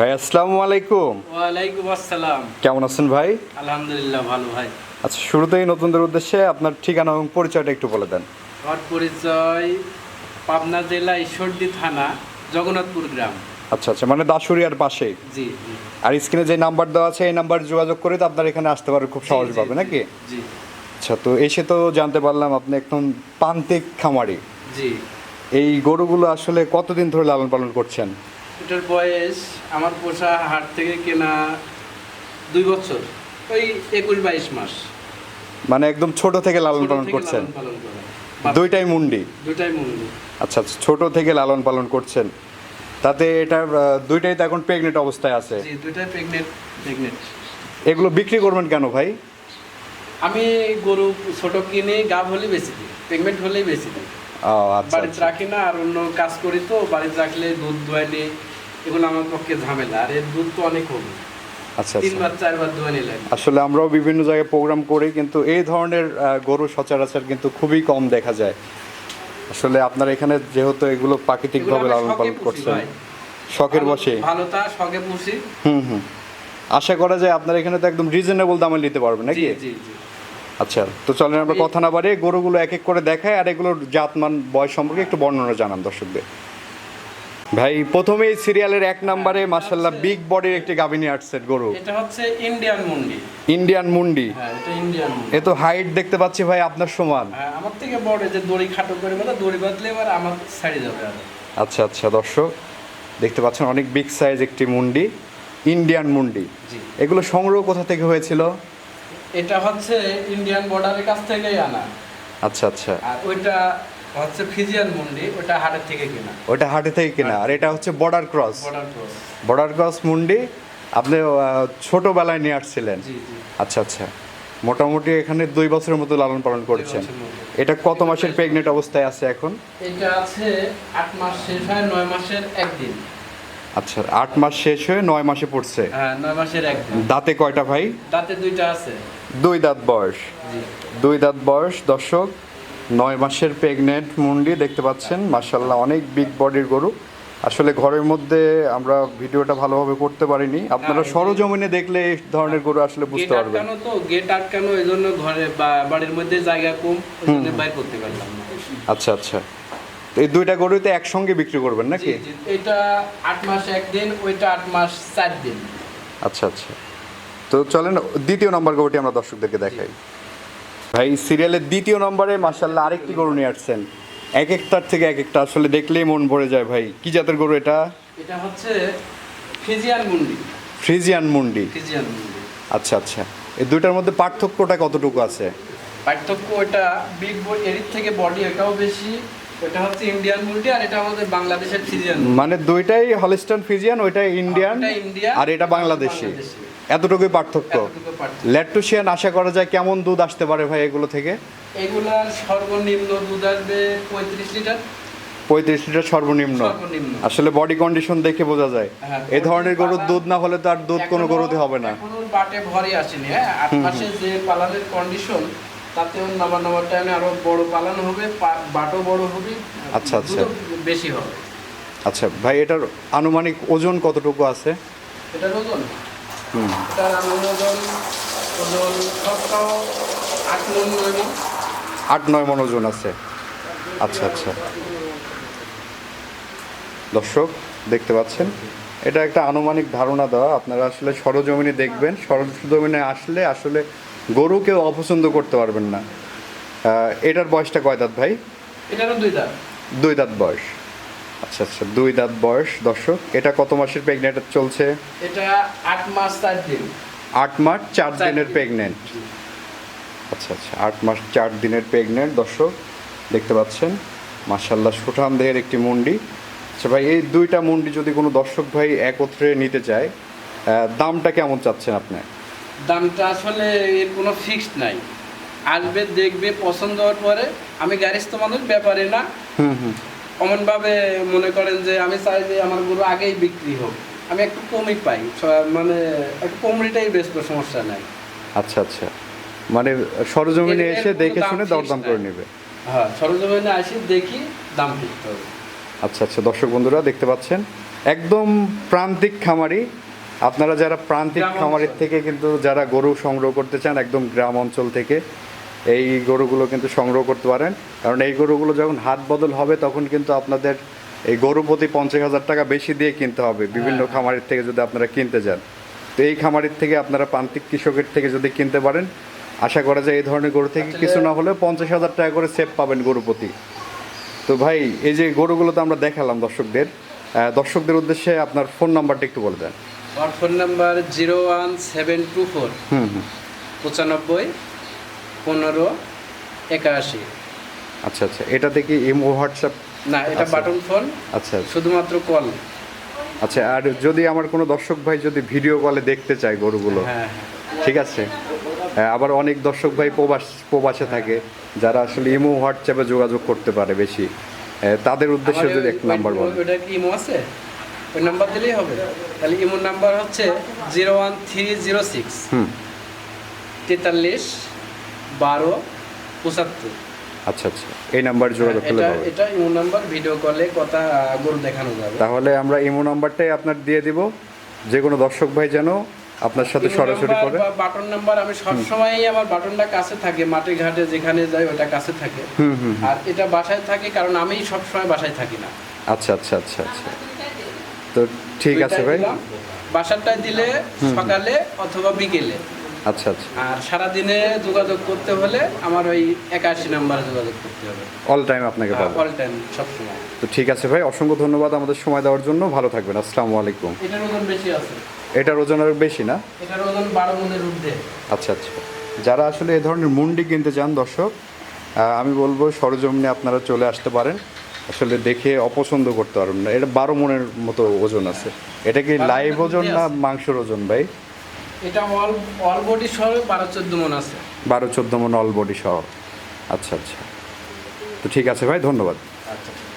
ভাই আসসালামু আলাইকুম। ওয়ালাইকুম আসসালাম। কেমন আছেন ভাই? আলহামদুলিল্লাহ ভালো ভাই। আচ্ছা শুরুতেই নতুনদের উদ্দেশ্যে আপনার ঠিকানা এবং পরিচয়টা একটু বলে দেন। আমার পরিচয় পাবনা জেলা ঈশ্বরদী থানা জগন্নাথপুর গ্রাম। আচ্ছা আচ্ছা মানে দাসুরিয়ার পাশে। জি জি। আর স্ক্রিনে যে নাম্বার দেওয়া আছে এই নাম্বার যোগাযোগ করে তো আপনার এখানে আসতে পারে খুব সহজ পাবে নাকি? জি। আচ্ছা তো এসে তো জানতে পারলাম আপনি একদম প্রান্তিক খামারি। জি। এই গরুগুলো আসলে কতদিন ধরে লালন পালন করছেন? এটার বয়স আমার পোষা হাট থেকে কেনা দুই বছর ওই একুশ বাইশ মাস। মানে একদম ছোট থেকে লালন পালন করছেন? দুইটাই মুন্ডি? দুইটাই মুন্ডি। আচ্ছা আচ্ছা ছোট থেকে লালন পালন করছেন। তাতে এটা দুইটাই তো এখন প্রেগনেন্ট অবস্থায় আছে। জি দুইটাই প্রেগনেন্ট প্রেগনেন্ট এগুলো বিক্রি করবেন কেন ভাই? আমি গরু ছোট কিনে গাভ হলেই বেশি দিই। প্রেগনেন্ট হলেই বেশি দিই। ও আচ্ছা বাড়িতে আচ্ছা। রাখি না আর অন্য কাজ করি তো বাড়িতে রাখলে দুধ দোয়াইলে এগুলো আমার পক্ষে ঝামেলা। আর এর দুধ তো অনেক হবে। আচ্ছা আচ্ছা। তিনবার চারবার দোয়ানি লাগে আসলে আমরাও বিভিন্ন জায়গায় প্রোগ্রাম করি কিন্তু এই ধরনের গরু সচরাচর কিন্তু খুবই কম দেখা যায়। আসলে আপনার এখানে যেহেতু এগুলো প্রাকৃতিকভাবে লালন পালন করছেন। শখের বসে। ভালো তা শখে পুষি। হুম হুম। আশা করা যায় আপনার এখানে তো একদম রিজনেবল দামে নিতে পারবেন নাকি? জি জি জি। আচ্ছা তো চলেন আমরা কথা না বাড়িয়ে গরুগুলো এক এক করে দেখাই আর এগুলোর জাতমান বয়স সম্পর্কে একটু বর্ণনা জানান দর্শকদের। ভাই প্রথমেই সিরিয়ালের এক নম্বরে মাসাল্লাহ বিগ বডির একটি গাভিনী আর্টসের গরু। এটা হচ্ছে ইন্ডিয়ান মুন্ডি। ইন্ডিয়ান মুন্ডি। হ্যাঁ এটা ইন্ডিয়ান মুন্ডি। এ তো হাইট দেখতে পাচ্ছি ভাই আপনার সমান। হ্যাঁ আমার থেকে বড় এই যে দড়ি খাটো করে বলে দড়ি বাঁধলে এবার আমার ছাড়ি যাবে আচ্ছা আচ্ছা দর্শক দেখতে পাচ্ছেন অনেক বিগ সাইজ একটি মুন্ডি ইন্ডিয়ান মুন্ডি। জি। এগুলো সংগ্রহ কোথা থেকে হয়েছিল? এটা হচ্ছে ইন্ডিয়ান বর্ডারের কাছ থেকেই আনা। আচ্ছা আচ্ছা। আর ওইটা হচ্ছে ফিজিয়ান মুন্ডি ওটা হাটের থেকে কেনা। ওটা হাটে থেকে কেনা। আর এটা হচ্ছে border cross. Border cross. Border cross মুন্ডি আপনি ছোটবেলায় নিয়ে আসছিলেন। আচ্ছা আচ্ছা। মোটামুটি এখানে দুই বছরের মতো লালন পালন করছেন। এটা কত মাসের প্রেগনেন্ট অবস্থায় আছে এখন? এটা আছে আট মাস শেষ হয় নয় মাসের একদিন। আচ্ছা আট মাস শেষ হয়ে নয় মাসে পড়ছে। হ্যাঁ নয় মাসের একদিন। দাঁতে কয়টা ভাই? দাঁতে দুইটা আছে। দুই দাঁত বয়স। দুই দাঁত বয়স দর্শক। নয় মাসের প্রেগনেন্ট মুন্ডি দেখতে পাচ্ছেন মার্শাল্লাহ অনেক বিগ বডির গরু। আসলে ঘরের মধ্যে আমরা ভিডিওটা ভালোভাবে করতে পারিনি। আপনারা সরজমিনে দেখলে এই ধরনের গরু আসলে বুঝতে পারবেন। তো গেট আটকানো এই জন্য ঘরে বাড়ির মধ্যে জায়গা কম ওই জন্য বাইর করতে পারলাম না। আচ্ছা আচ্ছা। এই দুইটা গরুই গরুতে একসঙ্গে বিক্রি করবেন নাকি? জি, জি। এটা আট মাস একদিন ওইটা আট মাস চার দিন আচ্ছা আচ্ছা। তো চলেন দ্বিতীয় নম্বর গরুটি আমরা দর্শকদেরকে দেখাই। ভাই সিরিয়ালের দ্বিতীয় নম্বরে মার্শাল্লাহ আরেকটি গরু নিয়ে আসছেন। এক একটার থেকে এক একটা আসলে দেখলেই মন ভরে যায় ভাই। কি জাতের গরু এটা? এটা হচ্ছে ফিজিয়ান মুন্ডি। ফ্রিজিয়ান মুন্ডি। ফিজিয়ান মুন্ডি। আচ্ছা আচ্ছা। এই দুইটার মধ্যে পার্থক্যটা কতটুকু আছে? পার্থক্য ওটা বিগ বডি এর থেকে বডি এটাও বেশি ওটা হচ্ছে ইন্ডিয়ান মুন্ডি আর এটা আমাদের বাংলাদেশের ফিজিয়ান মানে দুইটাই হলিস্টন ফ্রিজিয়ান ওইটা ইন্ডিয়ান আর এটা বাংলাদেশি। এতটুকুই পার্থক্য। ল্যাট্টুসিয়ান আশা করা যায় কেমন দুধ আসতে পারে ভাই এগুলো থেকে? এগুলার সর্বনিম্ন দুধ আসবে পঁয়ত্রিশ লিটার। পঁয়ত্রিশ লিটার সর্বনিম্ন। আসলে বডি কন্ডিশন দেখে বোঝা যায়। হ্যাঁ, এই ধরনের গরুর দুধ না হলে তো আর দুধ কোনো গরুতে হবে না। বাটে ভরে আসেনি হ্যাঁ? আট মাসে যে পালানের কন্ডিশন তাতেও নামা নামার টাইমে আরও বড় পালন হবে বাটও বড় হবে আচ্ছা, আচ্ছা। বেশি হবে। আচ্ছা ভাই এটার আনুমানিক ওজন কতটুকু আছে? এটার ওজন? ওজন ওজন আট মন নয় মন আট নয় মন ওজন আছে। আচ্ছা আচ্ছা। দর্শক দেখতে পাচ্ছেন? এটা একটা আনুমানিক ধারণা দেওয়া। আপনারা আসলে সরজমিনে দেখবেন। সরজমিনে আসলে আসলে গরু কেউ অপছন্দ করতে পারবেন না। এটার বয়সটা কয় দাঁত ভাই? এটারও দুই দাঁত। দুই দাঁত বয়স। আচ্ছা আচ্ছা দুই দাঁত বয়স দর্শক। এটা কত মাসের প্রেগনেন্ট চলছে? এটা আট মাস চার দিন। আট মাস চার দিনের প্রেগনেন্ট আচ্ছা আচ্ছা আট মাস চার দিনের প্রেগনেন্ট দর্শক দেখতে পাচ্ছেন। মার্শাল্লাহ সুঠাম দেহের একটি মুন্ডি। আচ্ছা ভাই এই দুইটা মুন্ডি যদি কোনো দর্শক ভাই একত্রে নিতে চায় দামটা কেমন চাচ্ছেন আপনি? দামটা আসলে এর কোনো ফিক্সড নাই। আসবে দেখবে পছন্দ হওয়ার পরে আমি গ্যারেজ মানুষ ব্যাপারে না। হুম হুম। অমনভাবে মনে করেন যে আমি চাই যে আমার গরু আগেই বিক্রি হোক। আমি একটু কমই পাই। মানে একটু কমরিটাই বেস্ট সমস্যা নাই। আচ্ছা আচ্ছা। মানে সরজমিনে এসে দেখে শুনে দরদাম করে নেবে। হ্যাঁ সরজমিনে আসি দেখি দাম ফিক্সড হবে। আচ্ছা আচ্ছা। দর্শক বন্ধুরা দেখতে পাচ্ছেন? একদম প্রান্তিক খামারি। আপনারা যারা প্রান্তিক খামারের থেকে কিন্তু যারা গরু সংগ্রহ করতে চান একদম গ্রাম অঞ্চল থেকে এই গরুগুলো কিন্তু সংগ্রহ করতে পারেন। কারণ এই গরুগুলো যখন হাত বদল হবে তখন কিন্তু আপনাদের এই গরু প্রতি পঞ্চাশ হাজার টাকা বেশি দিয়ে কিনতে হবে। বিভিন্ন হ্যাঁ। খামারের থেকে যদি আপনারা কিনতে যান। তো এই খামারের থেকে আপনারা প্রান্তিক কৃষকের থেকে যদি কিনতে পারেন আশা করা যায় এই ধরনের গরু থেকে কিছু না হলেও পঞ্চাশ হাজার টাকা করে সেভ পাবেন গরু প্রতি। তো ভাই এই যে গরুগুলো তো আমরা দেখালাম দর্শকদের দর্শকদের উদ্দেশ্যে আপনার ফোন নাম্বারটা একটু বলে দেন। আমার phone number zero one seven two four হুম হুম। পঁচানব্বই পনেরো একাশি। আচ্ছা আচ্ছা এটাতে কি ইমো হোয়াটসঅ্যাপ? না এটা আচ্ছা। বাটন ফোন আচ্ছা। শুধুমাত্র কল। আচ্ছা আর যদি আমার কোনো দর্শক ভাই যদি ভিডিও কলে দেখতে চায় গরুগুলো হ্যাঁ হ্যাঁ। ঠিক আছে? আবার অনেক দর্শক ভাই প্রবাস প্রবাসে থাকে যারা আসলে ইমো হোয়াটসঅ্যাপে যোগাযোগ করতে পারে বেশি। তাদের উদ্দেশ্যে যদি এক নাম্বার বলেন। ওইটা কি ইমো আছে? ওই নাম্বার দিলেই হবে। তাহলে ইমোর নাম্বার হচ্ছে zero one three zero six. হুম। তেতাল্লিশ বারো পঁচাত্তর। আচ্ছা আচ্ছা। এই নাম্বার যোগাযোগ করলে এটা এটা ইমো নাম্বার ভিডিও কলে কথা গরু দেখানো যাবে। তাহলে আমরা ইমো নাম্বারটাই আপনার দিয়ে দিব। যে কোনো দর্শক ভাই যেন আপনার সাথে সরাসরি করে। বাটন নাম্বার আমি সবসময়ই আমার বাটনটা কাছে থাকে মাঠে ঘাটে যেখানে যাই ওটা কাছে থাকে। হুম হুম আর এটা বাসায় থাকে কারণ আমি সবসময় বাসায় থাকি না। আচ্ছা আচ্ছা আচ্ছা আচ্ছা। তো ঠিক আছে ভাই। বাসারটায় দিলে সকালে অথবা বিকেলে। আচ্ছা আচ্ছা। আর সারাদিনে যোগাযোগ করতে হলে আমার ওই একাশি নাম্বারে যোগাযোগ করতে হবে। অল টাইম আপনাকে পাবো অল টাইম সবসময়। তো ঠিক আছে ভাই অসংখ্য ধন্যবাদ আমাদের সময় দেওয়ার জন্য। ভালো থাকবেন আসসালামু আলাইকুম। এটার ওজন বেশি আছে। এটার ওজন আরও বেশি না? এটার ওজন বারো মনের ঊর্ধ্বে। আচ্ছা আচ্ছা। যারা আসলে এই ধরনের মুন্ডি কিনতে চান দর্শক আমি বলব সরজমিনে আপনারা চলে আসতে পারেন। আসলে দেখে অপছন্দ করতে পারবেন না। এটা বারো মনের মতো ওজন আছে। এটা কি লাইভ ওজন না। মাংসের ওজন ভাই? এটা অল অল বডি সহ বারো চোদ্দ মন আছে। বারো চোদ্দ মন অল বডি সহ। আচ্ছা আচ্ছা। তো ঠিক আছে ভাই ধন্যবাদ। আচ্ছা।